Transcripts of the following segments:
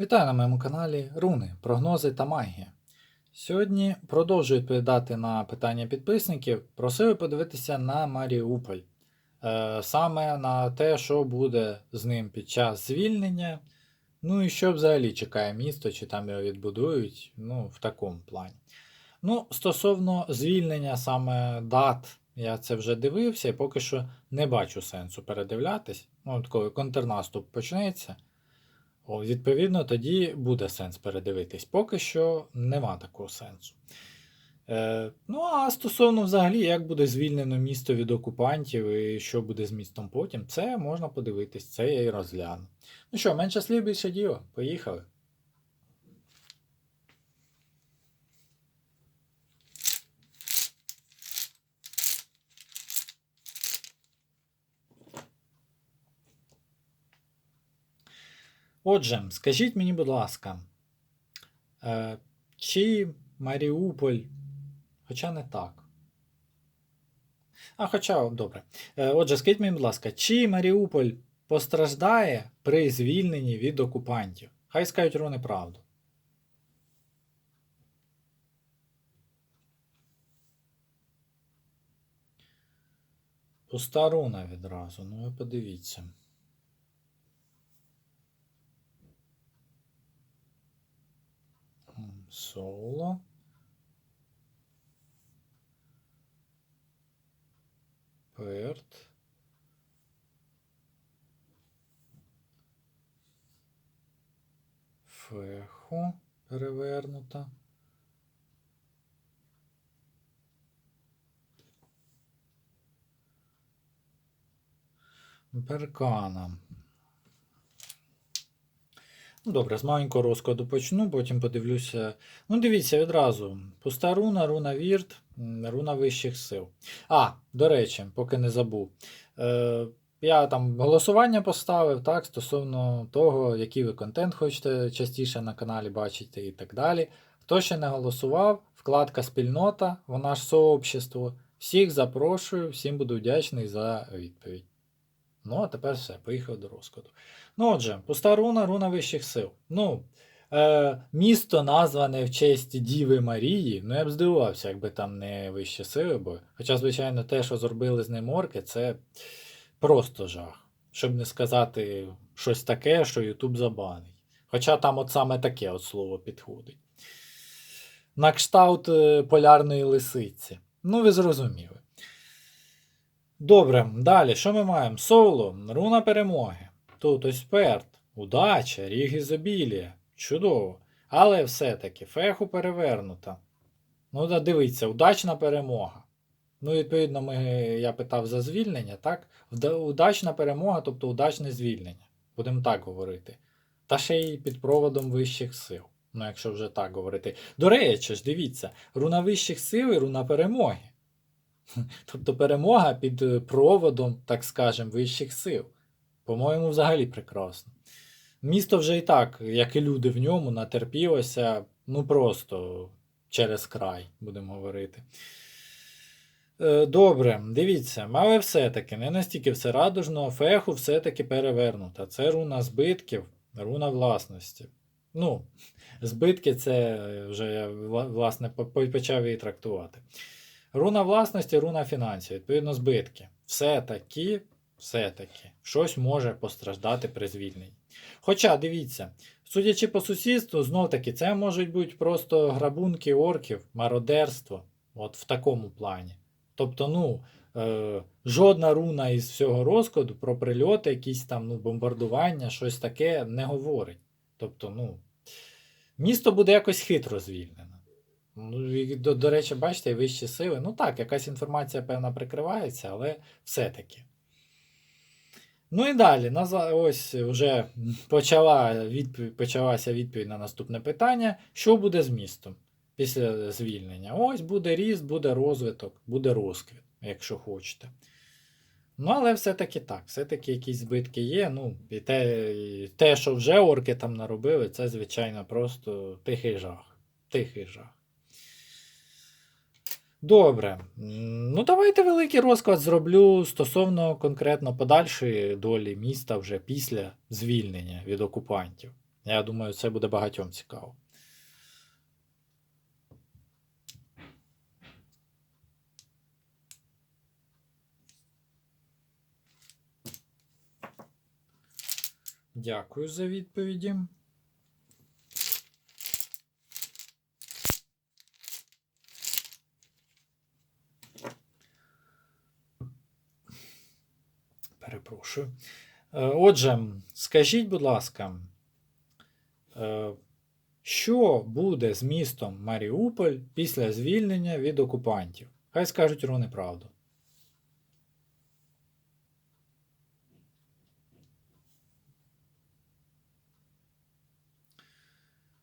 Вітаю на моєму каналі Руни, прогнози та магія. Сьогодні продовжую відповідати на питання підписників. Просив подивитися на Маріуполь. Е, саме на те, що буде з ним під час звільнення. Ну і що взагалі чекає місто, чи там його відбудують, ну, в такому плані. Ну, стосовно звільнення саме дат, я це вже дивився і поки що не бачу сенсу передивлятись. Ну, коли контрнаступ почнеться. Відповідно, тоді буде сенс передивитись. Поки що нема такого сенсу. Е, ну, а стосовно взагалі, як буде звільнено місто від окупантів і що буде з містом потім, це можна подивитись, це я і розгляну. Ну що, менше слів більше діло. Поїхали. Отже, скажіть мені, будь ласка, е, чи Маріуполь, хоча не так. А, хоча, добре. Е, Отже, скажіть мені, будь ласка, чи Маріуполь постраждає при звільненні від окупантів? Хай скажуть руни правду. Пуста руна відразу, ну ви подивіться. Соло. Перт. Фехо перевернута. Беркана. Ну, добре, з маленького розкладу почну, потім подивлюся. Ну, дивіться відразу. Пуста руна, руна Вірт, руна вищих сил. А, до речі, поки не забув. Е, я там голосування поставив так, стосовно того, який ви контент хочете частіше на каналі бачити і так далі. Хто ще не голосував, вкладка спільнота, вона ж сообщество. Всіх запрошую, всім буду вдячний за відповідь. Ну, а тепер все, поїхав до розкладу. Ну, отже, пуста руна, руна вищих сил. Ну, е, місто назване в честь Діви Марії. Ну, я б здивувався, якби там не вищі сили, бо. Хоча, звичайно, те, що зробили з ним орки, це просто жах. Щоб не сказати щось таке, що Ютуб забанить. Хоча там от саме таке от слово підходить. На кшталт е, полярної лисиці. Ну, ви зрозуміли. Добре, далі, що ми маємо? Соло, руна перемоги. Тут ось перт, удача, ріг ізобілія. Чудово. Але все-таки феху перевернута. Ну, да, дивіться, удачна перемога. Ну, відповідно, ми, я питав за звільнення, так? Удачна перемога, тобто удачне звільнення. Будемо так говорити. Та ще й під проводом вищих сил. Ну, якщо вже так говорити. До речі, ж дивіться, руна вищих сил і руна перемоги. Тобто перемога під е, проводом, так скажем, вищих сил. По-моєму, взагалі прекрасно. Місто вже і так, як і люди в ньому, натерпілося, ну просто через край, будемо говорити. Е, Добре, дивіться, але все-таки не настільки все радужно, феху все-таки перевернута. Це руна збитків, руна власності. Ну, збитки це вже я власне по- по- почав її трактувати. Руна власності, руна фінансів, відповідно, збитки. Все-таки, все-таки, щось може постраждати при звільненні. Хоча, дивіться, судячи по сусідству, знов таки, це можуть бути просто грабунки орків, мародерство, от в такому плані. Тобто, ну, е, жодна руна із всього розкладу про прильоти, якісь там ну, бомбардування, щось таке не говорить. Тобто, ну, місто буде якось хитро звільнено. Ну, і, до, до речі, бачите, вищі сили. Ну так, якась інформація, певна, прикривається, але все-таки. Ну і далі, ось вже почала відповідь, почалася відповідь на наступне питання: що буде з містом після звільнення? Ось буде ріст, буде розвиток, буде розквіт, якщо хочете. Ну, але все-таки так, все-таки якісь збитки є. Ну, і те, і те, що вже орки там наробили, це, звичайно, просто тихий жах. Тихий жах. Добре. Ну, давайте великий розклад зроблю стосовно конкретно подальшої долі міста вже після звільнення від окупантів. Я думаю, це буде багатьом цікаво. Дякую за відповіді. Перепрошую. Е, Отже, скажіть, будь ласка, е, що буде з містом Маріуполь після звільнення від окупантів? Хай скажуть руни правду.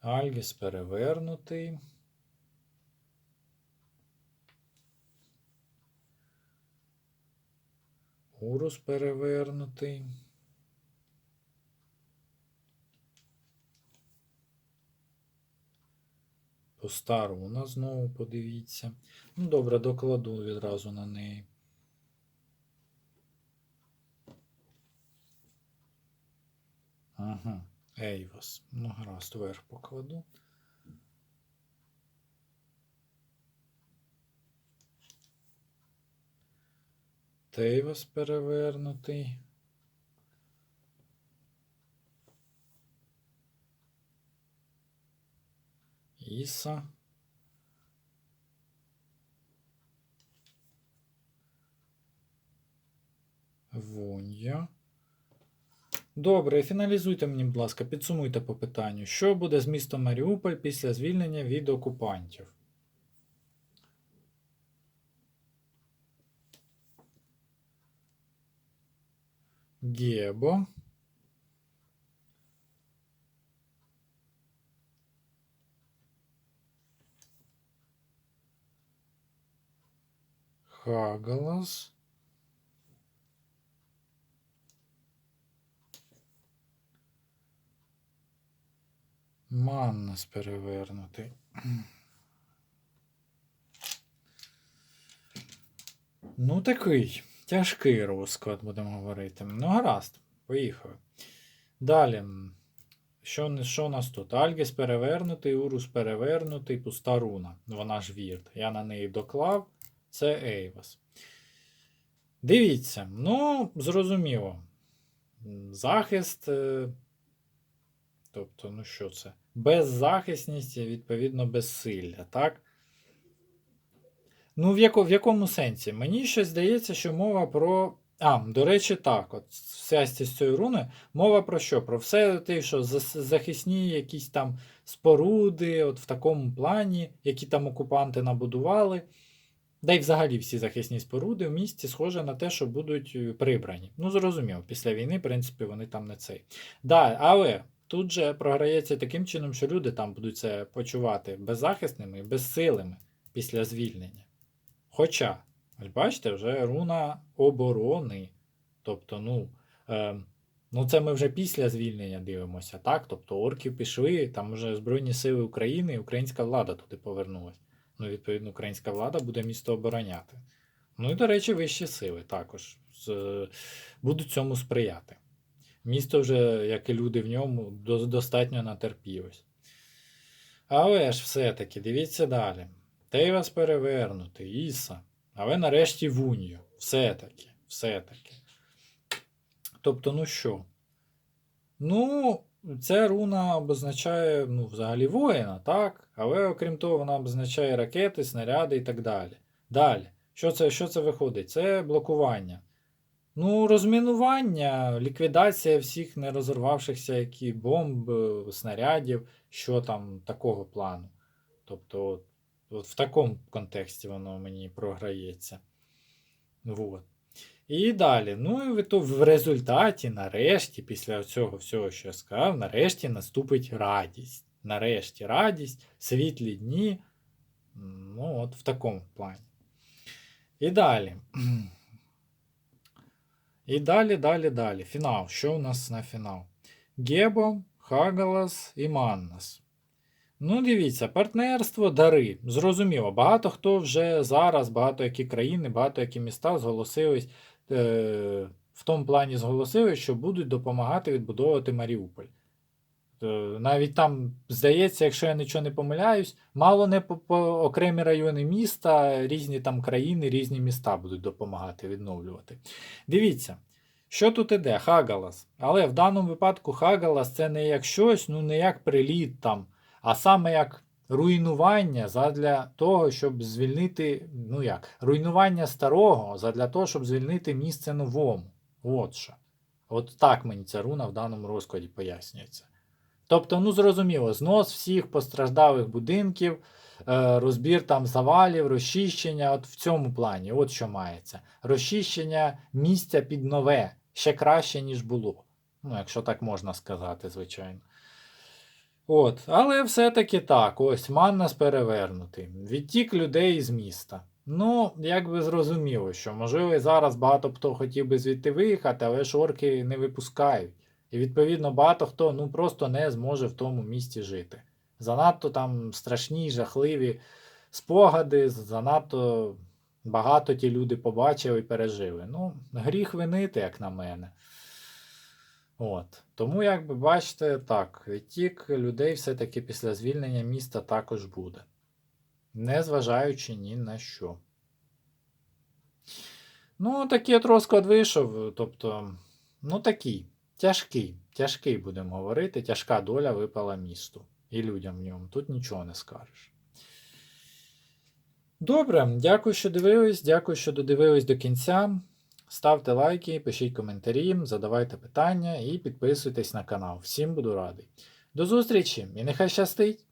Альгіс перевернутий. Урус перевернутий. Пуста руна знову подивіться. Ну, добре, докладу відразу на неї. Ага, Ейвас. Ну, гаразд, вверх покладу. Тейвас перевернутий. Іса. Вонья. Добре, фіналізуйте мені, будь ласка, підсумуйте по питанню. Що буде з містом Маріуполь після звільнення від окупантів? Гебо. Хагалас. Маннас перевернутий. Ну, такий тяжкий розклад, будемо говорити. Ну, гаразд, поїхали. Далі. Що, що у нас тут? Альгіс перевернутий, Урус перевернутий, пуста руна. Вона ж вірт. Я на неї доклав. Це Ейвас. Дивіться, ну, зрозуміло. Захист. е, Тобто, ну що це? Беззахисність, відповідно, безсилля, так? Ну, в, яко, в якому сенсі? Мені щось здається, що мова про. А, до речі, так, от сясті з цієї руни, мова про що? Про все те, що захисні якісь там споруди, от в такому плані, які там окупанти набудували. Да й взагалі всі захисні споруди в місті схоже на те, що будуть е, прибрані. Ну, зрозуміло, після війни, в принципі, вони там не цей. Да, але тут же програється таким чином, що люди там будуть це почувати беззахисними і безсилими після звільнення. Хоча, бачите, вже руна оборони. Тобто, ну, е, ну це ми вже після звільнення дивимося, так? Тобто орки пішли, там вже Збройні Сили України і українська влада туди повернулась. Ну, відповідно, українська влада буде місто обороняти. Ну і, до речі, вищі сили також з, будуть цьому сприяти. Місто вже, як і люди в ньому, достатньо натерпілось. Але ж все-таки, дивіться далі. Тейвас перевернутий, Іса. Але нарешті Вуньо. Все-таки, все-таки. Тобто, ну що? Ну, ця руна обозначає, ну, взагалі воїна, так? Але окрім того, вона обозначає ракети, снаряди і так далі. Далі. Що це, що це виходить? Це блокування. Ну, розмінування, ліквідація всіх не розірвавшихся які бомб, е, снарядів, що там такого плану. Тобто, от, от в такому контексті воно мені програється. Вот. І далі. Ну, і в результаті, нарешті, після цього всього, що я сказав, нарешті наступить радість. Нарешті радість, світлі дні. Ну, от в такому плані. І далі. І далі, далі, далі. Фінал. Що у нас на фінал? Гебо, Хагалас і Маннас. Ну, дивіться, партнерство, дари. Зрозуміло, багато хто вже зараз, багато які країни, багато які міста зголосились, е, в тому плані зголосили, що будуть допомагати відбудовувати Маріуполь. Е, Навіть там, здається, якщо я нічого не помиляюсь, мало не по, по окремі райони міста, різні там країни, різні міста будуть допомагати відновлювати. Дивіться, що тут іде? Хагалас. Але в даному випадку Хагалас це не як щось, ну не як приліт там, а саме як руйнування задля того, щоб звільнити, ну як, руйнування старого задля того, щоб звільнити місце новому. От що. От так мені ця руна в даному розкладі пояснюється. Тобто, ну зрозуміло, знос всіх постраждалих будинків, е, розбір там завалів, розчищення, от в цьому плані, от що мається. Розчищення місця під нове, ще краще, ніж було. Ну, якщо так можна сказати, звичайно. От, але все-таки так, ось Маннас перевернутий. Відтік людей з міста. Ну, як би зрозуміло, що можливо і зараз багато хто хотів би звідти виїхати, але ж орки не випускають. І відповідно багато хто ну просто не зможе в тому місті жити. Занадто там страшні, жахливі спогади, занадто багато ті люди побачили і пережили. Ну, гріх винити, як на мене. От. Тому, як ви бачите, так, відтік людей все-таки після звільнення міста також буде. Незважаючи ні на що. Ну, такий от розклад вийшов. Тобто, ну такий, тяжкий, тяжкий, будемо говорити, тяжка доля випала місту і людям в ньому. Тут нічого не скажеш. Добре, дякую, що дивились. Дякую, що додивились до кінця. Ставте лайки, пишіть коментарі, задавайте питання і підписуйтесь на канал. Всім буду радий. До зустрічі і нехай щастить!